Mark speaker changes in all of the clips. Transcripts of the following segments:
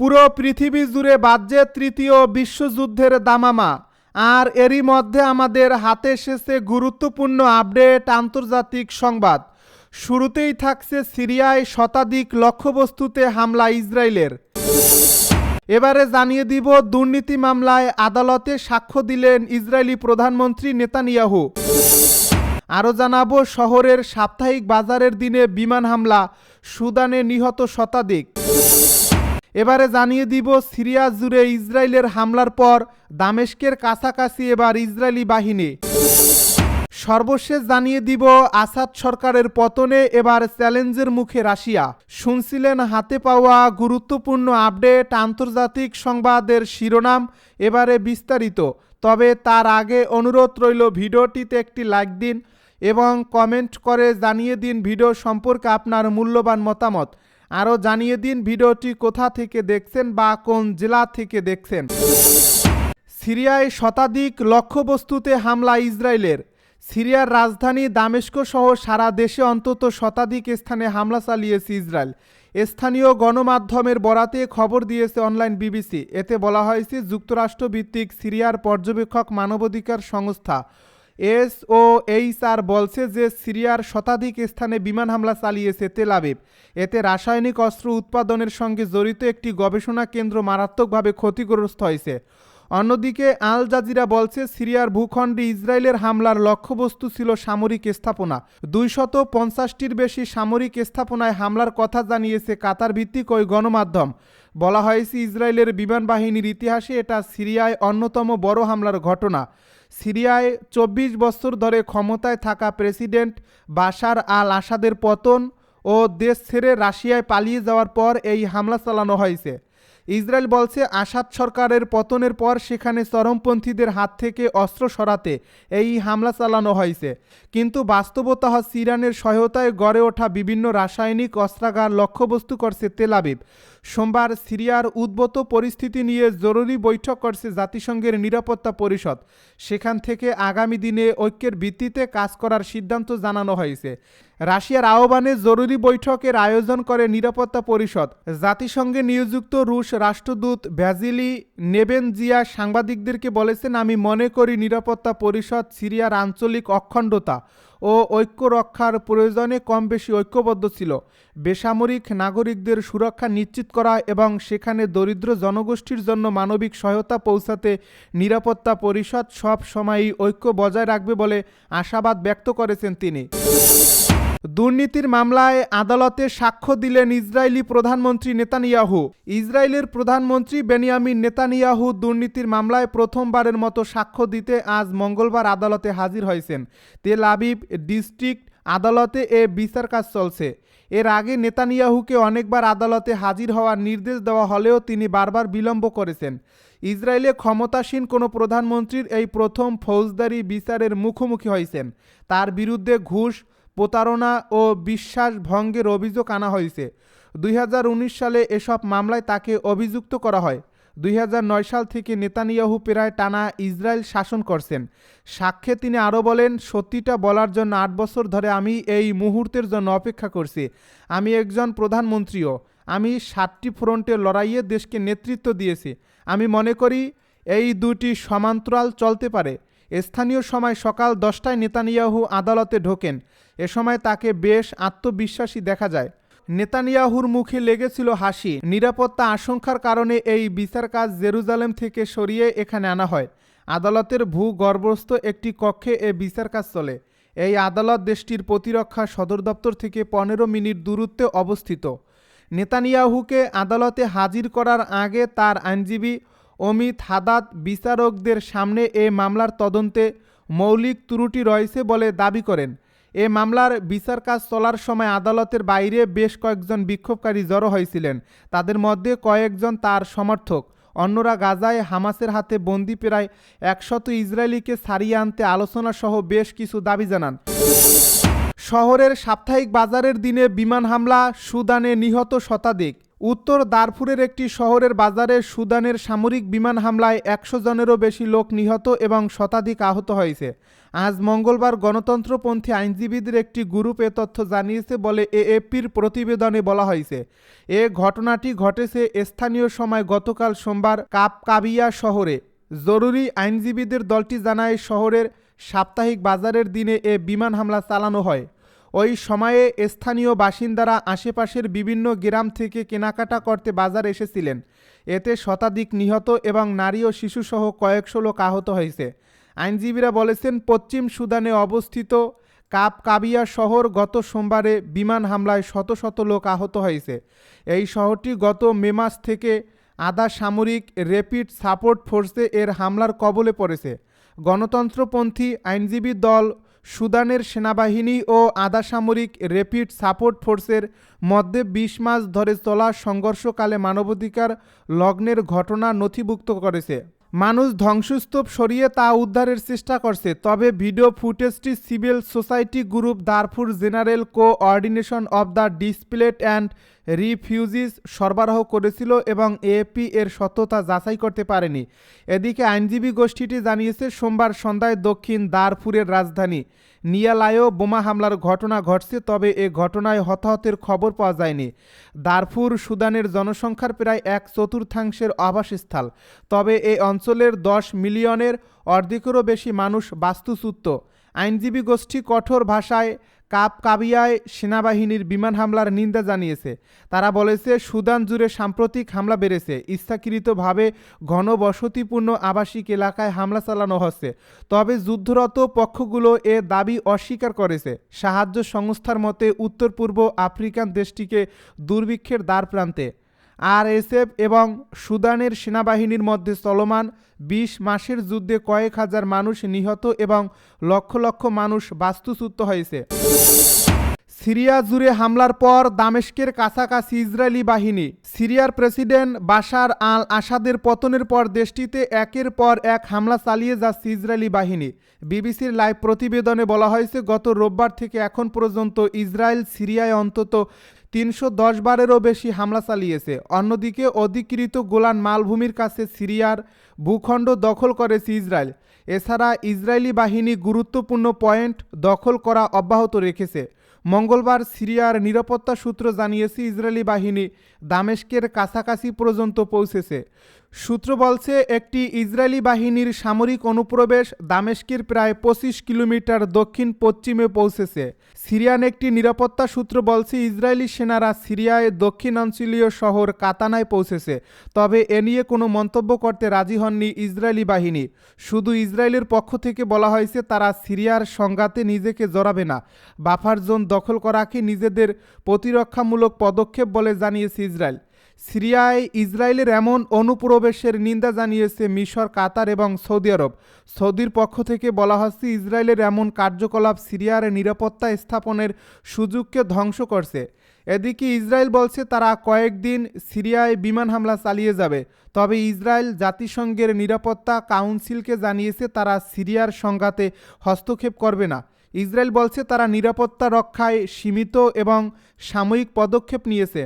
Speaker 1: পুরো পৃথিবী জুড়ে বাজ্যে তৃতীয় বিশ্বযুদ্ধের দামামা আর এরই মধ্যে আমাদের হাতে এসেছে গুরুত্বপূর্ণ আপডেট আন্তর্জাতিক সংবাদ শুরুতেই থাকছে সিরিয়ায় শতাধিক লক্ষ্যবস্তুতে হামলা ইসরায়েলের এবারে জানিয়ে দিব দুর্নীতি মামলায় আদালতে সাক্ষ্য দিলেন ইসরায়েলি প্রধানমন্ত্রী নেতানিয়াহু আরও জানাবো শহরের সাপ্তাহিক বাজারের দিনে বিমান হামলা সুদানে নিহত শতাধিক এবারে জানিয়ে দিব সিরিয়া জুড়ে ইসরায়েলের হামলার পর দামেশকের কাছাকাছি এবার ইসরায়েলি বাহিনী সর্বশেষ জানিয়ে দিব আসাদ সরকারের পতনে এবার চ্যালেঞ্জের মুখে রাশিয়া শুনছিলেন হাতে পাওয়া গুরুত্বপূর্ণ আপডেট আন্তর্জাতিক সংবাদের শিরোনাম এবারে বিস্তারিত তবে তার আগে অনুরোধ রইল ভিডিওটিতে একটি লাইক দিন এবং কমেন্ট করে জানিয়ে দিন ভিডিও সম্পর্কে আপনার মূল্যবান মতামত আরও জানিয়ে দিন ভিডিওটি কোথা থেকে দেখছেন বা কোন জেলা থেকে দেখছেন সিরিয়ায় শতাধিক লক্ষ্যবস্তুতে হামলা ইসরায়েলের সিরিয়ার রাজধানী দামেস্ক সহ সারা দেশে অন্তত শতাধিক স্থানে হামলা চালিয়েছে ইসরায়েল স্থানীয় গণমাধ্যমের বরাতে খবর দিয়েছে অনলাইন বিবিসি এতে বলা হয়েছে যুক্তরাষ্ট্রভিত্তিক সিরিয়ার পর্যবেক্ষক মানবাধিকার সংস্থা এস ও এইচআর বলছে যে সিরিয়ার শতাধিক স্থানে বিমান হামলা চালিয়েছে তেলাবিব এতে রাসায়নিক অস্ত্র উৎপাদনের সঙ্গে জড়িত একটি গবেষণা কেন্দ্র মারাত্মকভাবে ক্ষতিগ্রস্ত হয়েছে অন্যদিকে আল জাজিরা বলছে সিরিয়ার ভূখণ্ডে ইসরায়েলের হামলার লক্ষ্যবস্তু ছিল সামরিক স্থাপনা দুইশত পঞ্চাশটির বেশি সামরিক স্থাপনায় হামলার কথা জানিয়েছে কাতার ভিত্তিক ওই গণমাধ্যম বলা হয়েছে ইসরায়েলের বিমান বাহিনীর ইতিহাসে এটা সিরিয়ায় অন্যতম বড় হামলার ঘটনা সিরিয়ায় চব্বিশ বছর ধরে ক্ষমতায় থাকা প্রেসিডেন্ট বাশার আল আসাদের পতন ও দেশ ছেড়ে রাশিয়ায় পালিয়ে যাওয়ার পর এই হামলা চালানো হয়েছে ইসরায়েল বলছে আসাদ সরকারের পতনের পর সেখানে চরমপন্থীদের হাত থেকে অস্ত্র সরাতে এই হামলা চালানো হয়েছে কিন্তু বাস্তবতা হচ্ছে ইরানের সহায়তায় গড়ে ওঠা বিভিন্ন রাসায়নিক অস্ত্রাগার লক্ষ্যবস্তু করছে তেলাবিব সোমবার সিরিয়ার উদ্ভূত পরিস্থিতি নিয়ে জরুরি বৈঠক করছে জাতিসংঘের নিরাপত্তা পরিষদ সেখান থেকে আগামী দিনে ঐক্যের ভিত্তিতে কাজ করার সিদ্ধান্ত জানানো হয়েছে রাশিয়ার আহ্বানে জরুরি বৈঠকের আয়োজন করে নিরাপত্তা পরিষদ জাতিসংঘে নিয়োযুক্ত রুশ রাষ্ট্রদূত ভ্যাজিলি নেবেনজিয়া সাংবাদিকদেরকে বলেছেন আমি মনে করি নিরাপত্তা পরিষদ সিরিয়ার আঞ্চলিক অখণ্ডতা ও ঐক্য রক্ষার প্রয়োজনে কম বেশি ঐক্যবদ্ধ ছিল বেসামরিক নাগরিকদের সুরক্ষা নিশ্চিত করা এবং সেখানে দরিদ্র জনগোষ্ঠীর জন্য মানবিক সহায়তা পৌঁছাতে নিরাপত্তা পরিষদ সব সময়ই ঐক্য বজায় রাখবে বলে আশাবাদ ব্যক্ত করেছেন তিনি দুর্নীতির মামলায় আদালতে সাক্ষ্য দিলেন ইসরায়েলি প্রধানমন্ত্রী নেতানিয়াহু ইসরায়েলের প্রধানমন্ত্রী বেনিয়ামিন নেতানিয়াহু দুর্নীতির মামলায় প্রথমবারের মতো সাক্ষ্য দিতে আজ মঙ্গলবার আদালতে হাজির হয়েছেন তেল আবিব ডিস্ট্রিক্ট আদালতে এ বিচার কাজ চলছে এর আগে নেতানিয়াহুকে অনেকবার আদালতে হাজির হওয়ার নির্দেশ দেওয়া হলেও তিনি বারবার বিলম্ব করেছেন ইসরায়েলে ক্ষমতাসীন কোনো প্রধানমন্ত্রীর এই প্রথম ফৌজদারি বিচারের মুখোমুখি হয়েছেন তার বিরুদ্ধে ঘুষ প্রতারণা ও বিশ্বাস ভঙ্গের অভিযোগ আনা হয়েছে দুই সালে এসব মামলায় তাকে অভিযুক্ত করা হয় দুই সাল থেকে নেতানিয়াহু প্রায় টানা ইসরায়েল শাসন করছেন সাক্ষ্যে তিনি আরও বলেন সত্যিটা বলার জন্য আট বছর ধরে আমি এই মুহূর্তের জন্য অপেক্ষা করছি আমি একজন প্রধানমন্ত্রীও আমি সাতটি ফ্রন্টে লড়াইয়ে দেশকে নেতৃত্ব দিয়েছি আমি মনে করি এই দুটি সমান্তরাল চলতে পারে স্থানীয় সময় সকাল দশটায় নেতানিয়াহু আদালতে ঢোকেন এ সময় তাকে বেশ আত্মবিশ্বাসী দেখা যায় নেতানিয়াহুর মুখে লেগেছিল হাসি নিরাপত্তা আশঙ্কার কারণে এই বিচার কাজ জেরুজালেম থেকে সরিয়ে এখানে আনা হয় আদালতের ভূগর্ভস্থ একটি কক্ষে এ বিচার কাজ চলে এই আদালত দেশটির প্রতিরক্ষা সদর দপ্তর থেকে পনেরো মিনিট দূরত্বে অবস্থিত নেতানিয়াহুকে আদালতে হাজির করার আগে তার আইনজীবী অমিত হাদাত বিচারকদের সামনে এ মামলার তদন্তে মৌলিক ত্রুটি রয়েছে বলে দাবি করেন এ মামলার বিচার কাজ চলার সময় আদালতের বাইরে বেশ কয়েকজন বিক্ষোভকারী জড়ো হয়েছিলেন তাদের মধ্যে কয়েকজন তার সমর্থক অন্যরা গাজায় হামাসের হাতে বন্দি প্রায় একশত ইসরায়েলিকে ছাড়িয়ে আনতে আলোচনা সহ বেশ কিছু দাবি জানান শহরের সাপ্তাহিক বাজারের দিনে বিমান হামলা সুদানে নিহত শতাধিক উত্তর দারফুরের একটি শহরের বাজারে সুদানের সামরিক বিমান হামলায় একশো জনেরও বেশি লোক নিহত এবং শতাধিক আহত হয়েছে আজ মঙ্গলবার গণতন্ত্রপন্থী আইনজীবীদের একটি গ্রুপ এ তথ্য জানিয়েছে বলে এএপির প্রতিবেদনে বলা হয়েছে এ ঘটনাটি ঘটেছে স্থানীয় সময় গতকাল সোমবার কাপকাবিয়া শহরে জরুরি আইনজীবীদের দলটি জানায় শহরের সাপ্তাহিক বাজারের দিনে এ বিমান হামলা চালানো হয় ওই সময়ে স্থানীয় বাসিন্দারা আশেপাশের বিভিন্ন গ্রাম থেকে কেনাকাটা করতে বাজার এসেছিলেন এতে শতাধিক নিহত এবং নারী ও শিশুসহ কয়েকশো লোক আহত হয়েছে আইনজীবীরা বলেছেন পশ্চিম সুদানে অবস্থিত কাপ কাবিয়া শহর গত সোমবারে বিমান হামলায় শত শত লোক আহত হয়েছে এই শহরটি গত মে মাস থেকে আধা সামরিক র্যাপিড সাপোর্ট ফোর্সে এর হামলার কবলে পড়েছে গণতন্ত্রপন্থী আইনজীবী দল সুদানের সেনাবাহিনী ও আধাসামরিক রেপিড সাপোর্ট ফোর্সের মধ্যে বিশ মাস ধরে চলা সংঘর্ষকালে মানবাধিকার লগ্নের ঘটনা নথিভুক্ত করেছে মানুষ ধ্বংসস্তূপ সরিয়ে তা উদ্ধারের চেষ্টা করছে তবে ভিডিও ফুটেজটি civil society group Darfur general coordination of the displaced and refugees সরবরাহ করেছিল এবং এএপি এর সত্যতা যাচাই করতে পারেনি এদিকে আইনজীবী গোষ্ঠীটি জানিয়েছে সোমবার সন্ধ্যায় দক্ষিণ দারপুরের রাজধানী নিয়ালায়ও বোমা হামলার ঘটনা ঘটছে তবে এ ঘটনায় হতাহতের খবর পাওয়া যায়নি দারফুর সুদানের জনসংখ্যার প্রায় এক চতুর্থাংশের আবাসস্থল তবে এই অঞ্চলের দশ মিলিয়নের অর্ধেকেরও বেশি মানুষ বাস্তুচ্যুত আইনজীবী গোষ্ঠী কঠোর ভাষায় কাপ কাবিয়ায় সেনাবাহিনীর বিমান হামলার নিন্দা জানিয়েছে তারা বলেছে সুদান জুড়ে সাম্প্রতিক হামলা বেড়েছে ইচ্ছাকৃতভাবে ঘনবসতিপূর্ণ আবাসিক এলাকায় হামলা চালানো হচ্ছে তবে যুদ্ধরত পক্ষগুলো এ দাবি অস্বীকার করেছে সাহায্য সংস্থার মতে উত্তর পূর্ব আফ্রিকান দেশটিকে দুর্ভিক্ষের দ্বার প্রান্তে আরএসএফ এবং সুদানের সেনাবাহিনীর মধ্যে চলমান বিশ মাসের যুদ্ধে কয়েক হাজার মানুষ নিহত এবং লক্ষ লক্ষ মানুষ বাস্তুচ্যুত হয়েছে সিরিয়া জুড়ে হামলার পর দামেস্কের কাছাকাছি ইসরায়েলি বাহিনী সিরিয়ার প্রেসিডেন্ট বাশার আল আসাদের পতনের পর দেশটিতে একের পর এক হামলা চালিয়ে যাচ্ছে ইসরায়েলি বাহিনী বিবিসির লাইভ প্রতিবেদনে বলা হয়েছে গত রোববার থেকে এখন পর্যন্ত ইসরায়েল সিরিয়ায় অন্তত তিনশো বারেরও বেশি হামলা চালিয়েছে অন্যদিকে অধিকৃত গোলান মালভূমির কাছে সিরিয়ার ভূখণ্ড দখল করেছে ইসরায়েল এছাড়া ইসরায়েলি বাহিনী গুরুত্বপূর্ণ পয়েন্ট দখল করা অব্যাহত রেখেছে মঙ্গলবার সিরিয়ার নিরাপত্তা সূত্র জানিয়েছে ইসরায়েলি বাহিনী দামেস্কের কাছাকাছি পর্যন্ত পৌঁছেছে সূত্র বলছে একটি ইসরায়েলি বাহিনীর সামরিক অনুপ্রবেশ দামেস্কির প্রায় পঁচিশ কিলোমিটার দক্ষিণ পশ্চিমে পৌঁছেছে সিরিয়ান একটি নিরাপত্তা সূত্র বলছে ইসরায়েলি সেনারা সিরিয়ায় দক্ষিণাঞ্চলীয় শহর কাতানায় পৌঁছেছে তবে এ নিয়ে কোনো মন্তব্য করতে রাজি হননি ইসরায়েলি বাহিনী শুধু ইসরায়েলের পক্ষ থেকে বলা হয়েছে তারা সিরিয়ার সংঘাতে নিজেকে জড়াবে না বাফার জোন দখল করাকে নিজেদের প্রতিরক্ষামূলক পদক্ষেপ বলে জানিয়েছে ইসরায়েল সিরিয়ায় ইসরায়েলের এমন অনুপ্রবেশের নিন্দা জানিয়েছে মিশর কাতার এবং সৌদি আরব সৌদির পক্ষ থেকে বলা হচ্ছে ইসরায়েলের এমন কার্যকলাপ সিরিয়ার নিরাপত্তা স্থাপনের সুযোগকে ধ্বংস করছে এদিকে ইসরায়েল বলছে তারা কয়েকদিন সিরিয়ায় বিমান হামলা চালিয়ে যাবে তবে ইসরায়েল জাতিসংঘের নিরাপত্তা কাউন্সিলকে জানিয়েছে তারা সিরিয়ার সংঘাতে হস্তক্ষেপ করবে না ইসরায়েল বলছে তারা নিরাপত্তা রক্ষায় সীমিত এবং সাময়িক পদক্ষেপ নিয়েছে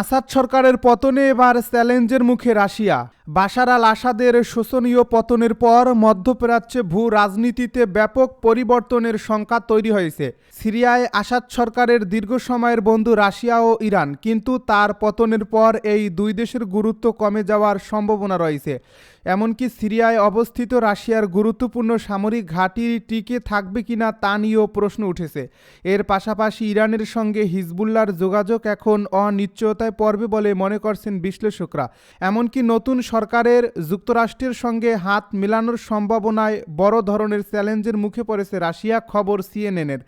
Speaker 1: আসাদ সরকারের পতনে এবার চ্যালেঞ্জের মুখে রাশিয়া বাসার আল আসাদের শোষণীয় পতনের পর মধ্যপ্রাচ্যে ভূ রাজনীতিতে ব্যাপক পরিবর্তনের সংখ্যা তৈরি হয়েছে সিরিয়ায় আসাদ সরকারের দীর্ঘ সময়ের বন্ধু রাশিয়া ও ইরান কিন্তু তার পতনের পর এই দুই দেশের গুরুত্ব কমে যাওয়ার সম্ভাবনা রয়েছে এমনকি সিরিয়ায় অবস্থিত রাশিয়ার গুরুত্বপূর্ণ সামরিক ঘাঁটি টিকে থাকবে কিনা তা নিয়েও প্রশ্ন উঠেছে এর পাশাপাশি ইরানের সঙ্গে হিজবুল্লার যোগাযোগ এখন অনিশ্চয়তায় পড়বে বলে মনে করছেন বিশ্লেষকরা এমনকি নতুন সরকারের যুক্তরাষ্ট্রের সঙ্গে হাত মেলানোর সম্ভাবনায় বড় ধরনের চ্যালেঞ্জের মুখে পড়েছে রাশিয়া খবর সিএনএনের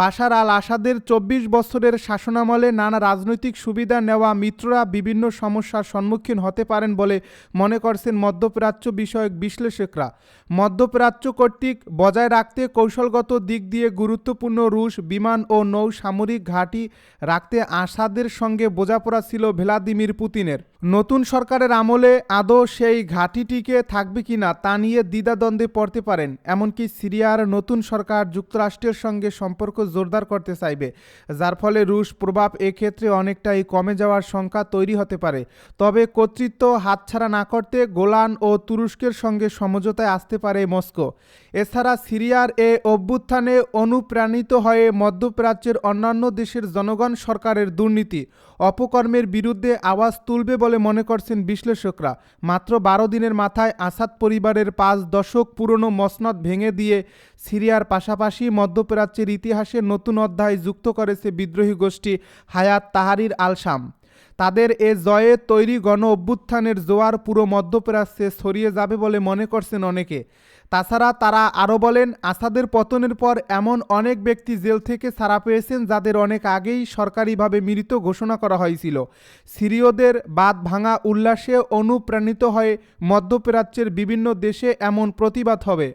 Speaker 1: বাশার আল আসাদের চব্বিশ বছরের শাসনামলে নানা রাজনৈতিক সুবিধা নেওয়া মিত্ররা বিভিন্ন সমস্যার সম্মুখীন হতে পারেন বলে মনে করছেন মধ্যপ্রাচ্য বিষয়ক বিশ্লেষকরা মধ্যপ্রাচ্য কর্তৃক বজায় রাখতে কৌশলগত দিক দিয়ে গুরুত্বপূর্ণ রুশ বিমান ও নৌ সামরিক ঘাঁটি রাখতে আসাদের সঙ্গে বোঝাপড়া ছিল ভ্লাদিমির পুতিনের নতুন সরকারের আমলে আদৌ সেই ঘাঁটিটিকে থাকবে কি না তা নিয়ে দ্বিধাদ্বন্দ্বে পড়তে পারেন এমনকি সিরিয়ার নতুন সরকার যুক্তরাষ্ট্রের সঙ্গে সম্পর্ক জোরদার করতে চাইবে যার ফলে রুশ প্রভাব এক্ষেত্রে অনেকটাই কমে যাওয়ার সংখ্যা তৈরি হতে পারে তবে কর্তৃত্ব হাতছাড়া না করতে গোলান ও তুরস্কের সঙ্গে সমঝোতায় আসতে পারে মস্কো এছাড়া সিরিয়ার এ অভ্যুত্থানে অনুপ্রাণিত হয়ে মধ্যপ্রাচ্যের অন্যান্য দেশের জনগণ সরকারের দুর্নীতি অপকর্মের বিরুদ্ধে আওয়াজ তুলবে বলে বলে মনে করছেন বিশ্লেষকরা মাত্র বারো দিনের মাথায় আসাদ পরিবারের পাঁচ দশক পুরনো মসনদ ভেঙে দিয়ে সিরিয়ার পাশাপাশি মধ্যপ্রাচ্যের ইতিহাসে নতুন অধ্যায় যুক্ত করেছে বিদ্রোহী গোষ্ঠী হায়াত তাহারির আলসাম তাদের এ জয়ে তৈরি গণ অভ্যুত্থানের জোয়ার পুরো মধ্যপ্রাচ্যে ছড়িয়ে যাবে বলে মনে করছেন অনেকে তাছাড়া তারা আরও বলেন আসাদের পতনের পর এমন অনেক ব্যক্তি জেল থেকে ছাড়া পেয়েছেন যাদের অনেক আগেই সরকারিভাবে মৃত ঘোষণা করা হয়েছিল সিরিয়দের বাদ ভাঙা উল্লাসে অনুপ্রাণিত হয়ে মধ্যপ্রাচ্যের বিভিন্ন দেশে এমন প্রতিবাদ হবে